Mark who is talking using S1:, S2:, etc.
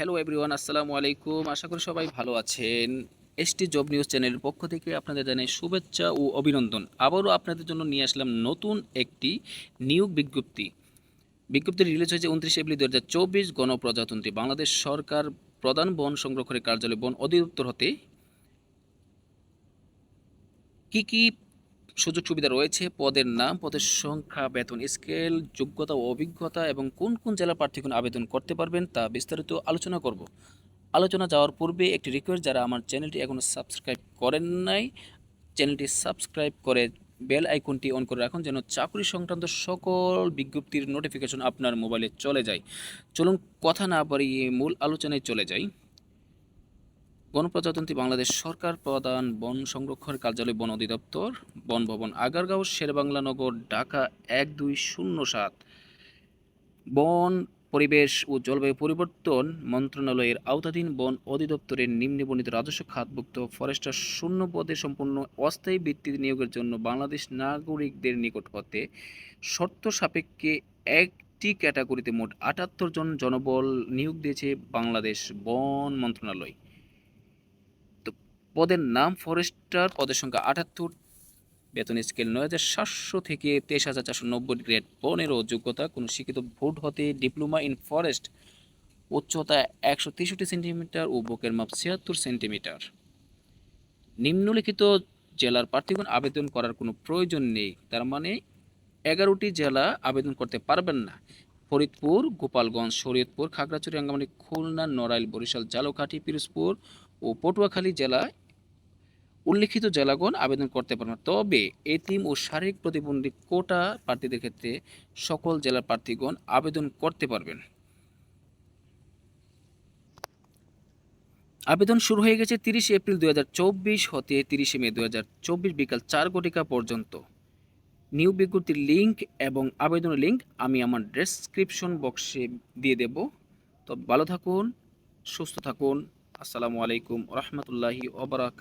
S1: Hello everyone আসসালামু আলাইকুম আশা করি সবাই ভালো আছেন। এসটি জব নিউজ চ্যানেলের পক্ষ থেকে আপনাদের জানাই শুভেচ্ছা ও অভিনন্দন। আবারও আপনাদের জন্য নিয়ে আসলাম নতুন একটি নিয়োগ বিজ্ঞপ্তি। বিজ্ঞপ্তি রিলিজ হয়েছে উনত্রিশ এপ্রিল দু হাজার চব্বিশ গণপ্রজাতন্ত্রী বাংলাদেশ সরকার প্রধান বন সংরক্ষণের কার্যালয় বন অধিদপ্তর হতে কী কি সুযোগ সুবিধা রয়েছে, পদের নাম, পদের সংখ্যা, বেতন স্কেল, যোগ্যতা ও অভিজ্ঞতা এবং কোন কোন জেলা প্রার্থীগণ আবেদন করতে পারবেন তা বিস্তারিত আলোচনা করব। আলোচনা যাওয়ার পূর্বে একটি রিকোয়েস্ট যারা আমার চ্যানেলটি এখনও সাবস্ক্রাইব করেন নাই, চ্যানেলটি সাবস্ক্রাইব করে বেল আইকনটি অন করে রাখুন যেন চাকরি সংক্রান্ত সকল বিজ্ঞপ্তির নোটিফিকেশন আপনার মোবাইলে চলে যায়। চলুন কথা না বাড়িয়ে মূল আলোচনায় চলে যাই। গণপ্রজাতন্ত্রী বাংলাদেশ সরকার প্রধান বন সংরক্ষণ কার্যালয় বন অধিদপ্তর বন ভবন আগারগাঁও, শেরবাংলা নগর, ঢাকা এক দুই শূন্য সাত। বন, পরিবেশ ও জলবায়ু পরিবর্তন মন্ত্রণালয়ের আওতাধীন বন অধিদপ্তরের নিম্নবর্ণিত রাজস্ব খাতভুক্ত ফরেস্টার শূন্য পদে সম্পূর্ণ অস্থায়ী ভিত্তিতে নিয়োগের জন্য বাংলাদেশ নাগরিকদের নিকট হতে শর্ত সাপেক্ষে একটি ক্যাটাগরিতে মোট আটাত্তর জন জনবল নিয়োগ দিয়েছে বাংলাদেশ বন মন্ত্রণালয়। পদের নাম ফরেস্টার পদের সংখ্যা আটাত্তর। বেতন স্কেল নয় হাজার সাতশো থেকে তেইশ হাজার চারশো নব্বই গ্রেড পনেরো যোগ্যতা, কোনো শিক্ষিত ভোট হতে ডিপ্লোমা ইন ফরেস্ট, উচ্চতা একশো তেষট্টি সেন্টিমিটার ও বুকের মাপ ছিয়াত্তর সেন্টিমিটার। নিম্নলিখিত জেলার প্রার্থীগণ আবেদন করার কোনো প্রয়োজন নেই, তার মানে এগারোটি জেলা আবেদন করতে পারবেন না। ফরিদপুর, গোপালগঞ্জ, শরীয়তপুর, খাগড়াছড়ি রাঙ্গামাটি খুলনা, নড়াইল, বরিশাল জালকাঠি পিরোজপুর ও পটুয়াখালী জেলা উল্লিখিত জেলাগণ আবেদন করতে পারবেন তবে এতিম ও শারীরিক প্রতিবন্ধী কোটা প্রার্থীদের ক্ষেত্রে সকল জেলার প্রার্থীগণ আবেদন করতে পারবেন। আবেদন শুরু হয়ে গেছে তিরিশে এপ্রিল দু হাজার চব্বিশ হতে তিরিশে মে দু হাজার চব্বিশ বিকাল চার ঘটিকা পর্যন্ত। নিউ বিজ্ঞপ্তির লিঙ্ক এবং আবেদনের লিঙ্ক আমি আমার ডেসক্রিপশন বক্সে দিয়ে দেব। তো ভালো থাকুন, সুস্থ থাকুন। আসসালামু আলাইকুম, রহমতুল্লাহি ওবরাক